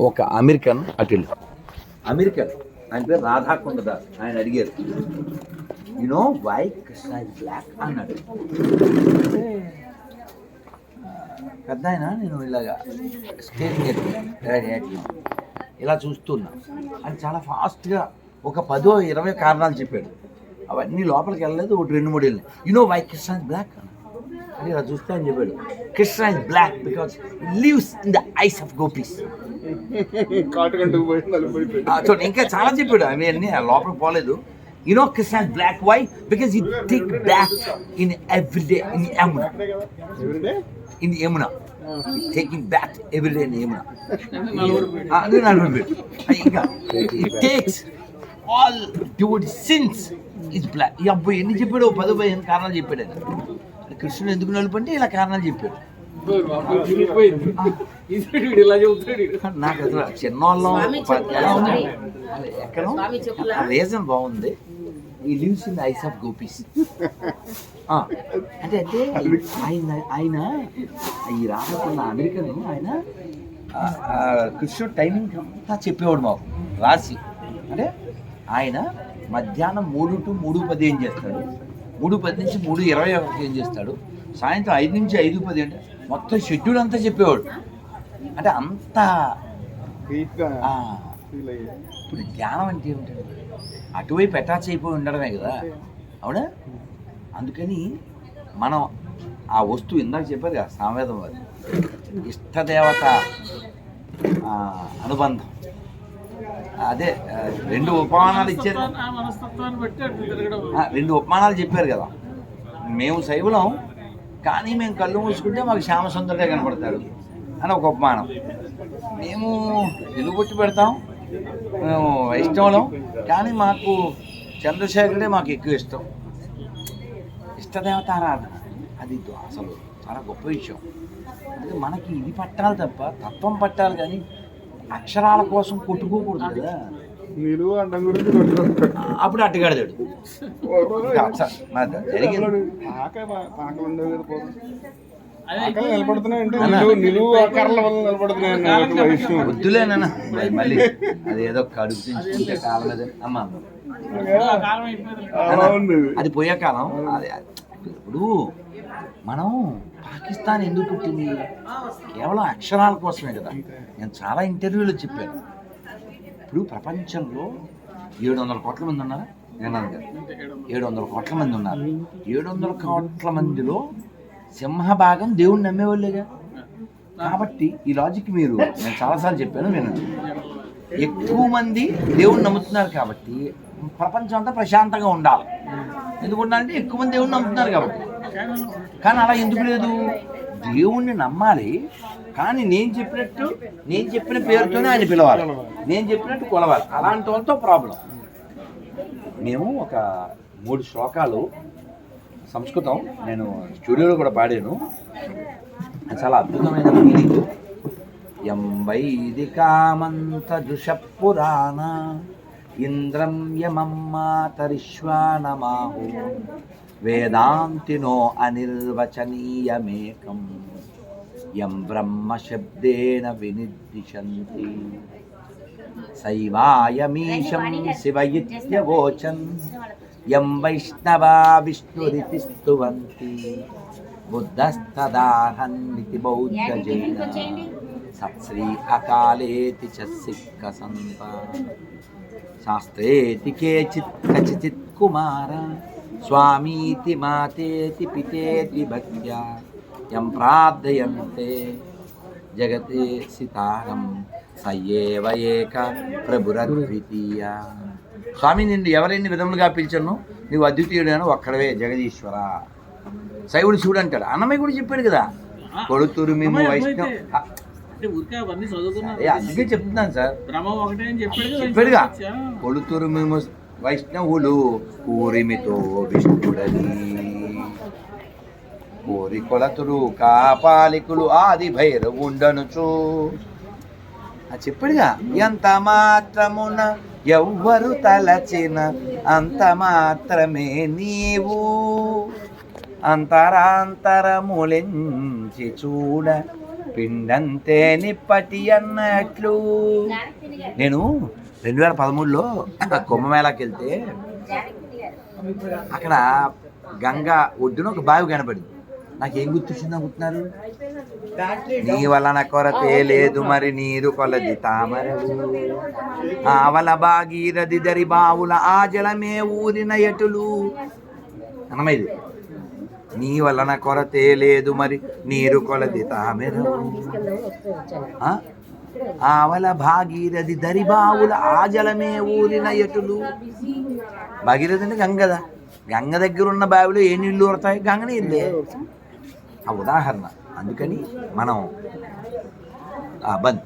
ఒక అమెరికన్ అటు అమెరికన్. ఆయన పేరు రాధాకొండదాస్. ఆయన అడిగారు యునో వై కృష్ణ బ్లాక్ అన్నాడు. పెద్ద ఆయన నేను ఇలాగా స్టేజ్ ఇలా చూస్తున్నా. అని చాలా ఫాస్ట్గా ఒక పదో ఇరవై కారణాలు చెప్పాడు. అవన్నీ లోపలికి వెళ్ళలేదు ఒకటి రెండు మూడు వెళ్ళినాయి. యునో వై కృష్ణ బ్లాక్ అని ఇలా చూస్తే అని చెప్పాడు. Krishna is black because leaves in the eyes of gopis చూడండి ఇంకా చాలా చెప్పాడు. అవి అన్ని ఆ లోపలికి పోలేదు. You know Krishna black why because you take back in every day in Yamuna everyday in Yamuna taking back every day in Yamuna అది నలభై పేరు ఇంకా it takes all dude since is black ఈ అబ్బాయి ఎన్ని చెప్పాడు ఓ పది పదిహేను కారణాలు చెప్పాడు ఆయన. కృష్ణుడు ఎందుకు నలుపంటే ఇలా కారణాలు చెప్పాడు. నాకు అసలు చిన్నోళ్ళం ఉంది ఎక్కడ రీజన్ బాగుంది ఈ lives in eyes of gopis అంటే అంటే ఆయన ఆయన ఈ రానుకున్న అమెరికన్ ఆయన కృష్ణుడు టైమింగ్ అంతా చెప్పేవాడు మాకు రాసి అంటే ఆయన మధ్యాహ్నం మూడు టు మూడు పది ఏం చేస్తాడు మూడు పది నుంచి మూడు ఇరవై ఒకటి ఏం చేస్తాడు సాయంత్రం ఐదు నుంచి ఐదు పది అంటే మొత్తం షెడ్యూల్ అంతా చెప్పేవాడు. అంటే అంత ఇప్పుడు జ్ఞానం అంటే ఏమిటండి అటువైపు అటాచ్ అయిపోయి ఉండడమే కదా. అవునా? అందుకని మనం ఆ వస్తువు ఇందాక చెప్పారు కదా సామవేదం అది. ఇష్టదేవత ఆ, అనుబంధం. అదే రెండు ఉపమానాలు ఇచ్చారు రెండు ఉపమానాలు చెప్పారు కదా. మేము శైవులం కానీ మేము కళ్ళు మూసుకుంటే మాకు శ్యామసుందరుడే కనపడతాడు అని ఒక ఉపమానం మేము వెలుగొట్టి పెడతాం మేము వైష్ణవులం కానీ మాకు చంద్రశేఖరుడే మాకు ఎక్కువ ఇష్టం. ఇష్టదేవత ఆరాధన. అది అసలు చాలా గొప్ప విషయం. అందుకే మనకి ఇది పట్టాలి తప్ప తత్వం పట్టాలి కానీ అక్షరాల కోసం కొట్టుకోకూడదు కదా. నిలువు అండం గురించి అప్పుడు అట్టుగాడదాడు వద్దులేనా మళ్ళీ అది ఏదో కడుపు తెచ్చుకుంటే కాలం మీద అమ్మ. అది పోయే కాలం. అది ఇప్పుడు మనం పాకిస్తాన్ ఎందుకు పుట్టింది? కేవలం అక్షరాల కోసమే కదా. నేను చాలా ఇంటర్వ్యూలో చెప్పాను. ఇప్పుడు ప్రపంచంలో ఏడు వందల కోట్ల మంది ఉన్నారా? నేను ఏడు వందల కోట్ల మంది ఉన్నారు. ఏడు వందల కోట్ల మందిలో సింహభాగం దేవుణ్ణి నమ్మేవాళ్ళేగా? కాబట్టి ఈ లాజిక్ మీరు నేను చాలాసార్లు చెప్పాను వినండి. ఎక్కువ మంది దేవుణ్ణి నమ్ముతున్నారు కాబట్టి ప్రపంచం అంతా ప్రశాంతంగా ఉండాలి. ఎందుకు ఉండాలంటే ఎక్కువ మంది దేవుణ్ణి నమ్ముతున్నారు కాబట్టి. కానీ అలా ఎందుకు లేదు? దేవుణ్ణి నమ్మాలి కానీ నేను చెప్పినట్టు నేను చెప్పిన పేరుతోనే ఆయన పిలవాలి. నేను చెప్పినట్టు కొలవాలి. అలాంటి వాళ్ళతో ప్రాబ్లం. మేము ఒక మూడు శ్లోకాలు సంస్కృతం నేను స్టూడియోలో కూడా పాడాను. అది చాలా అద్భుతమైన మీనింగ్. యం వైదికామంత పురాణ ఇంద్రం యమం మాతరిశ్వానమాహు వేదాంతినో అనిర్వచనీయమేకం. యం బ్రహ్మశబ్దేన వినిర్దిశంతి శైవాయమీశం శివయిత్యవోచన్ యం వైష్ణవా విష్ణురితి స్తువంతి బుద్ధస్తదాహన్నితి బౌద్ధ జైన సత్శ్రీ అకాలేతి చ సిక్క సంత శాస్త్రేతి కేచిత్ కచిచిత్ కుమార. స్వామీతి మాతేతి పితేతి భక్త్యా. యం ప్రార్థయంతే జగతే సితారం సయేవ ఏక ప్రభురద్వితీయ స్వామి నిన్ను ఎవరెన్ని విధములుగా పిలిచను నీవు అద్వితీయుడైన ఒక్కడవే జగదీశ్వర. శైవుడు శివుడు అంటాడు అన్నమయ్య కూడా చెప్పాడు కదా. కొడుతురు మేము వైష్ణవ్. అందుకే చెప్తున్నాను సార్. చెప్పాడుగా? కొడుతురు మేము వైష్ణవులు ఊరిమితో విష్ణుడని. కోరి కొలతురు కాపాలికులు ఆది భైరవుండనుచు. అది చెప్పాడుగా ఎంత మాత్రమున ఎవ్వరు తలచిన అంత మాత్రమే నీవు. అంతరాంతరములెంచి చూడ పిండంతే నిప్పటి అన్నట్లు. నేను రెండు వేల పదమూడులో కుంభమేళాకి వెళ్తే అక్కడ గంగా ఒడ్డున ఒక బావి కనబడింది నాకేం గుర్తొచ్చింది అనుకుంటున్నారు నీ వలన కొరతే లేదు మరి నీరు కొలది తామరలు ఆవల భాగీరథి దరి బావుల ఆ జలమే ఊరిన ఎటులు అన్నమైది నీ వలన కొరతే లేదు మరి నీరు కొలది తామెరలు ఆ? ఆవల భాగీరథి దరి బావుల ఆ జలమే ఊరిన ఎటులు భాగీరథి అంటే గంగదా గంగ దగ్గర ఉన్న బావిలో ఏ నీళ్లు ఊరతాయి గంగ నీళ్ళే ఆ ఉదాహరణ. అందుకని మనం బంద్.